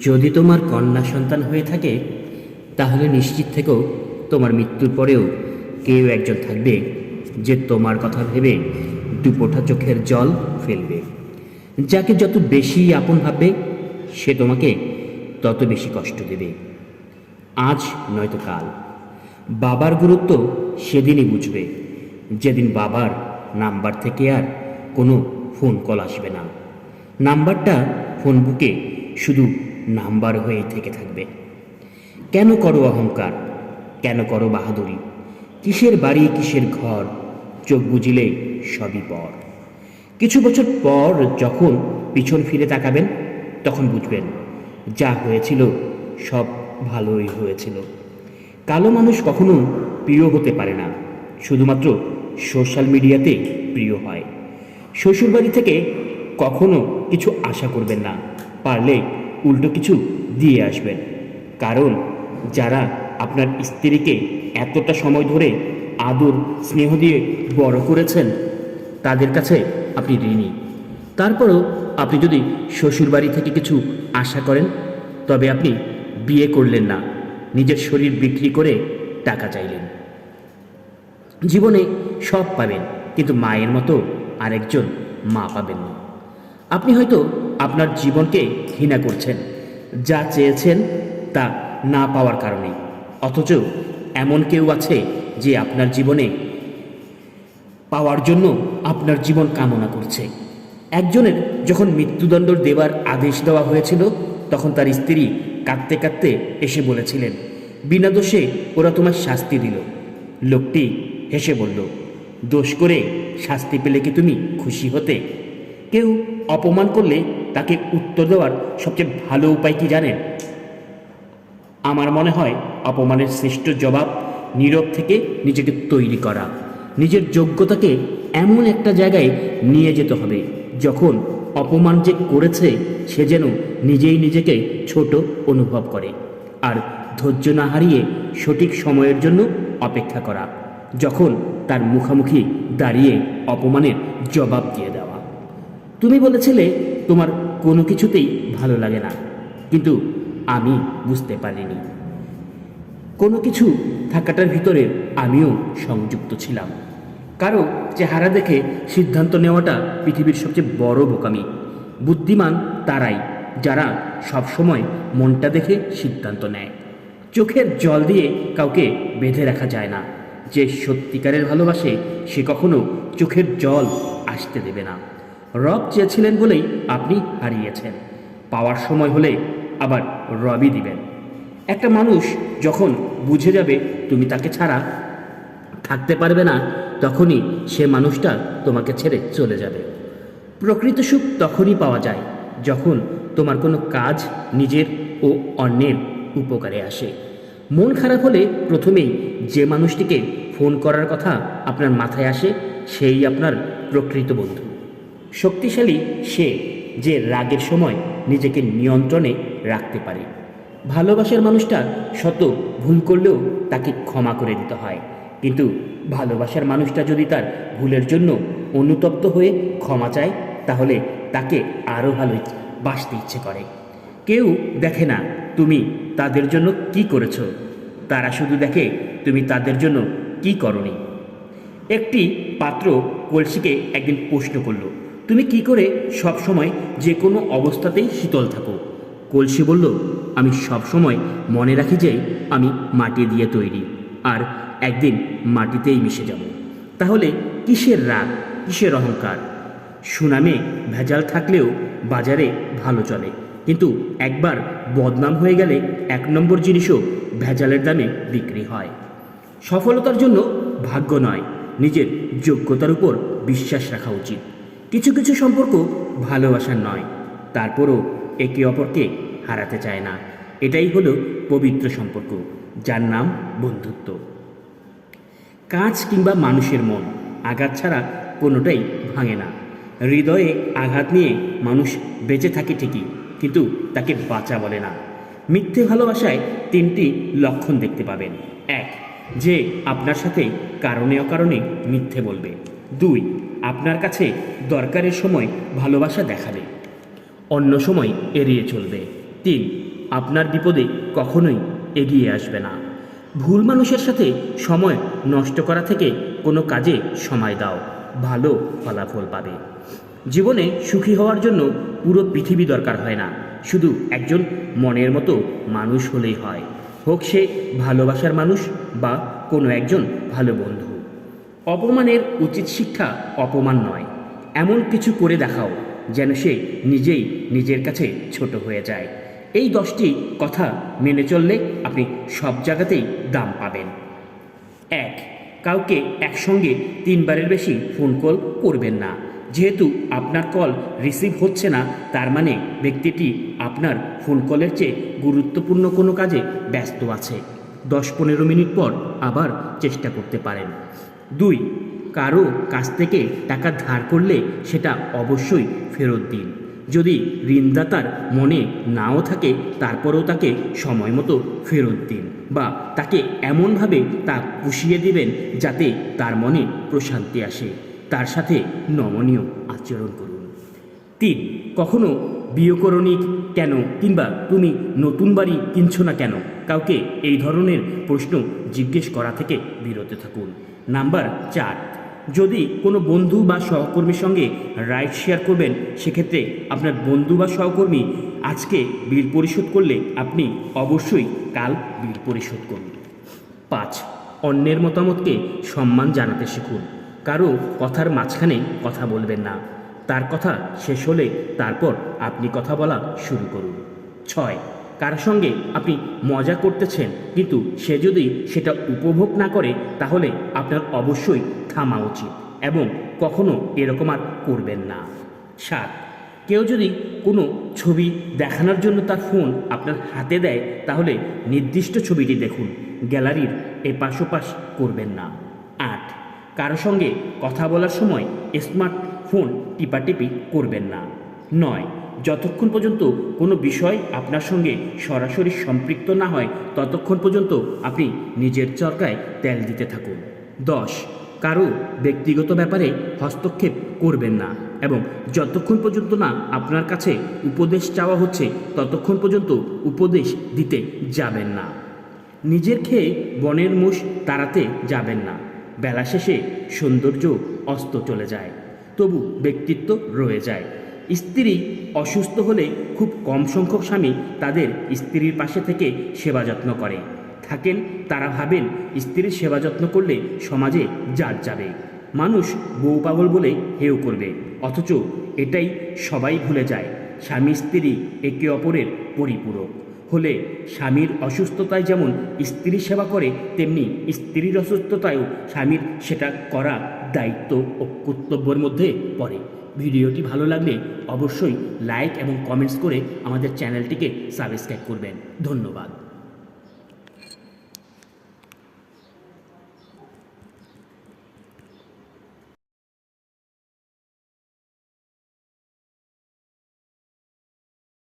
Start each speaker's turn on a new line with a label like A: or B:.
A: যদি তোমার কন্যা সন্তান হয়ে থাকে, তাহলে নিশ্চিত থেকেও তোমার মৃত্যুর পরেও কেউ একজন থাকবে যে তোমার কথা ভেবে দুপোটা চোখের জল ফেলবে। যাকে যত বেশি আপন ভাববে, সে তোমাকে তত বেশি কষ্ট দেবে। আজ নয়তো কাল। বাবার গুরুত্ব সেদিনই বুঝবে। যেদিন বাবার নাম্বার থেকে আর কোনো ফোন কল আসবে না। নাম্বারটা ফোন বুকে শুধু নাম্বার হয়ে থেকে থাকবে। কেন করো অহংকার? কেন করো বাহাদুরি? কিসের বাড়ি, কিসের ঘর? চোখ বুঝিলে সবই পর। কিছু বছর পর যখন পিছন ফিরে তাকাবেন, তখন বুঝবেন, যা হয়েছিল সব ভালোই হয়েছিল। কালো মানুষ কখনো প্রিয় হতে পারে না, শুধুমাত্র সোশ্যাল মিডিয়াতে প্রিয় হয়। শ্বশুরবাড়ি থেকে কখনো কিছু আশা করবেন না, পারলে উল্টো কিছু দিয়ে আসবেন। কারণ যারা আপনার স্ত্রীকে এতটা সময় ধরে আদর স্নেহ দিয়ে বড় করেছেন, তাদের কাছে আপনি ঋণী। তারপরও আপনি যদি শ্বশুরবাড়ি থেকে কিছু আশা করেন, তবে আপনি বিয়ে করলেন না, নিজের শরীর বিক্রি করে টাকা চাইলেন। জীবনে সব পাবেন, কিন্তু মায়ের মতো আরেকজন মা পাবেন না। আপনি হয়তো আপনার জীবনকে ঘৃণা করছেন, যা চেয়েছেন তা না পাওয়ার কারণে। অথচ এমন কেউ আছে যে আপনার জীবনে পাওয়ার জন্য আপনার জীবন কামনা করছে। একজনের যখন মৃত্যুদণ্ড দেওয়ার আদেশ দেওয়া হয়েছিল, তখন তার স্ত্রী কাঁদতে কাঁদতে এসে বলেছিলেন, বিনা দোষে ওরা তোমার শাস্তি দিল। লোকটি হেসে বলল, দোষ করে শাস্তি পেলে কি তুমি খুশি হতে? কেউ অপমান করলে তাকে উত্তর দেওয়ার সবচেয়ে ভালো উপায় কি জানেন? আমার মনে হয় অপমানের শ্রেষ্ঠ জবাব নীরব থেকে নিজেকে তৈরি করা। নিজের যোগ্যতাকে এমন একটা জায়গায় নিয়ে যেতে হবে যখন অপমান যে করেছে সে যেন নিজেই নিজেকে ছোট অনুভব করে। আর ধৈর্য না হারিয়ে সঠিক সময়ের জন্য অপেক্ষা করা, যখন তার মুখামুখি দাঁড়িয়ে অপমানের জবাব দিয়ে দেওয়া। তুমি বলেছিলে তোমার কোনো কিছুতেই ভালো লাগে না। কিন্তু আমি বুঝতে পারিনি। কোনো কিছু থাকাটার ভিতরে আমিও সংযুক্ত ছিলাম। কারও চেহারা দেখে সিদ্ধান্ত নেওয়াটা পৃথিবীর সবচেয়ে বড় বোকামি। বুদ্ধিমান তারাই, যারা সবসময় মনটা দেখে সিদ্ধান্ত নেয়। চোখের জল দিয়ে কাউকে বেঁধে রাখা যায় না। যে সত্যিকারের ভালোবাসে, সে কখনো চোখের জল আসতে দেবে না। রব চেয়েছিলেন বলেই আপনি হারিয়েছেন। পাওয়ার সময় হলে আবার রবই দিবেন। একটা মানুষ যখন বুঝে যাবে তুমি তাকে ছাড়া থাকতে পারবে না, তখনই সে মানুষটা তোমাকে ছেড়ে চলে যাবে। প্রকৃত সুখ তখনই পাওয়া যায় যখন তোমার কোনো কাজ নিজের ও অন্যের উপকারে আসে। মন খারাপ হলে প্রথমেই যে মানুষটিকে ফোন করার কথা আপনার মাথায় আসে, সেই আপনার প্রকৃত বন্ধু। শক্তিশালী সে যে রাগের সময় নিজেকে নিয়ন্ত্রণে রাখতে পারে। ভালোবাসার মানুষটা শত ভুল করলেও তাকে ক্ষমা করে দিতে হয়। কিন্তু ভালোবাসার মানুষটা যদি তার ভুলের জন্য অনুতপ্ত হয়ে ক্ষমা চায়, তাহলে তাকে আরও ভালো বাসতে ইচ্ছে করে। কেউ দেখে না তুমি তাদের জন্য কি করেছ। তারা শুধু দেখে তুমি তাদের জন্য কি করনি। একটি পাত্র কলসিকে একদিন প্রশ্ন করল তুমি কি করে সব সময় যে কোনো অবস্থাতেই শীতল থাকো? কলসি বলল, আমি সব সময় মনে রাখি যে আমি মাটি দিয়ে তৈরি, আর একদিন মাটিতেই মিশে যাব। তাহলে কিসের রাগ, কিসের অহংকার? সুনামে ভেজাল থাকলেও বাজারে ভালো চলে, কিন্তু একবার বদনাম হয়ে গেলে এক নম্বর জিনিসও ভেজালের দামে বিক্রি হয়। সফলতার জন্য ভাগ্য নয়, নিজের যোগ্যতার উপর বিশ্বাস রাখা উচিত। কিছু কিছু সম্পর্ক ভালোবাসার নয়, তারপরও একে অপরকে হারাতে চায় না। এটাই হলো পবিত্র সম্পর্ক, যার নাম বন্ধুত্ব। কাজ কিংবা মানুষের মন, আঘাত ছাড়া কোনোটাই ভাঙে না। হৃদয়ে আঘাত নিয়ে মানুষ বেঁচে থাকে ঠিকই, কিন্তু তাকে বাঁচা বলে না। মিথ্যে ভালোবাসায় তিনটি লক্ষণ দেখতে পাবেন। এক, যে আপনার সাথে কারণে অকারণে মিথ্যে বলবে। দুই, আপনার কাছে দরকারের সময় ভালোবাসা দেখাবে। অন্য সময় এড়িয়ে চলবে। তিন, আপনার বিপদে কখনোই এগিয়ে আসবে না। ভুল মানুষের সাথে সময় নষ্ট করা থেকে কোনো কাজে সময় দাও। ভালো ফলাফল পাবে। জীবনে সুখী হওয়ার জন্য পুরো পৃথিবী দরকার হয় না। শুধু একজন মনের মতো মানুষ হলেই হয়। হোক সে ভালোবাসার মানুষ বা কোনো একজন ভালো বন্ধু। অপমানের উচিত শিক্ষা অপমান নয়। এমন কিছু করে দেখাও যেন সে নিজেই নিজের কাছে ছোট হয়ে যায়। এই দশটি কথা মেনে চললে আপনি সব জায়গাতেই দাম পাবেন। এক, কাউকে একসঙ্গে তিনবারের বেশি ফোন কল করবেন না। যেহেতু আপনার কল রিসিভ হচ্ছে না, তার মানে ব্যক্তিটি আপনার ফোন কলের চেয়ে গুরুত্বপূর্ণ কোনো কাজে ব্যস্ত আছে। দশ পনেরো মিনিট পর আবার চেষ্টা করতে পারেন। দুই, কারও কাছ থেকে টাকা ধার করলে সেটা অবশ্যই ফেরত দিন। যদি ঋণদাতার মনে নাও থাকে, তারপরেও তাকে সময় মতো ফেরত দিন বা তাকে এমনভাবে তা পুষিয়ে দিবেন যাতে তার মনে প্রশান্তি আসে। তার সাথে নমনীয় আচরণ করুন। তিন, কখনো বিয়করণিক কেন কিংবা তুমি নতুন বাড়ি কিনছো না কেন? কাউকে এই ধরনের প্রশ্ন জিজ্ঞেস করা থেকে বিরত থাকুন। নাম্বার চার। যদি কোনো বন্ধু বা সহকর্মীর সঙ্গে রাইড শেয়ার করবেন, সেক্ষেত্রে আপনার বন্ধু বা সহকর্মী আজকে বিল পরিশোধ করলে আপনি অবশ্যই কাল বিল পরিশোধ করুন। পাঁচ, অন্যের মতামতকে সম্মান জানাতে শিখুন। কারও কথার মাঝখানে কথা বলবেন না। তার কথা শেষ হলে তারপর আপনি কথা বলা শুরু করুন। ছয় কার সঙ্গে আপনি মজা করতেছেন? কিন্তু সে যদি সেটা উপভোগ না করে, তাহলে আপনার অবশ্যই থামা উচিত এবং কখনো এরকম আর করবেন না। সাত, কেউ যদি কোনো ছবি দেখানোর জন্য তার ফোন আপনার হাতে দেয়, তাহলে নির্দিষ্ট ছবিটি দেখুন। গ্যালারির এপাশ ওপাশ করবেন না। আট, কারও সঙ্গে কথা বলার সময় স্মার্টফোন টিপাটিপি করবেন না। নয় যতক্ষণ পর্যন্ত কোনো বিষয় আপনার সঙ্গে সরাসরি সম্পৃক্ত না হয়, ততক্ষণ পর্যন্ত আপনি নিজের চরকায় তেল দিতে থাকুন। দশ, কারও ব্যক্তিগত ব্যাপারে হস্তক্ষেপ করবেন না এবং যতক্ষণ পর্যন্ত না আপনার কাছে উপদেশ চাওয়া হচ্ছে, ততক্ষণ পর্যন্ত উপদেশ দিতে যাবেন না। নিজের খেয়ে বনের মুষ তাড়াতে যাবেন না। বেলা শেষে সৌন্দর্য অস্ত চলে যায়, তবু ব্যক্তিত্ব রয়ে যায়। স্ত্রী অসুস্থ হলে খুব কম সংখ্যক স্বামী তাদের স্ত্রীর পাশে থেকে সেবা যত্ন করে। থাকেন, তারা ভাবেন স্ত্রীর সেবা যত্ন করলে সমাজে জাত যাবে। মানুষ বউ পাগল বলে হেও করবে, অথচ এটাই সবাই ভুলে যায়। স্বামী স্ত্রী একে অপরের পরিপূরক। হলে স্বামীর অসুস্থতায় যেমন স্ত্রী সেবা করে, তেমনি স্ত্রীর অসুস্থতায়ও স্বামীর সেটা করা দায়িত্ব ও কর্তব্যের মধ্যে পড়ে। ভিডিওটি ভালো লাগলে অবশ্যই লাইক এবং কমেন্টস করে আমাদের চ্যানেলটিকে সাবস্ক্রাইব করবেন। ধন্যবাদ।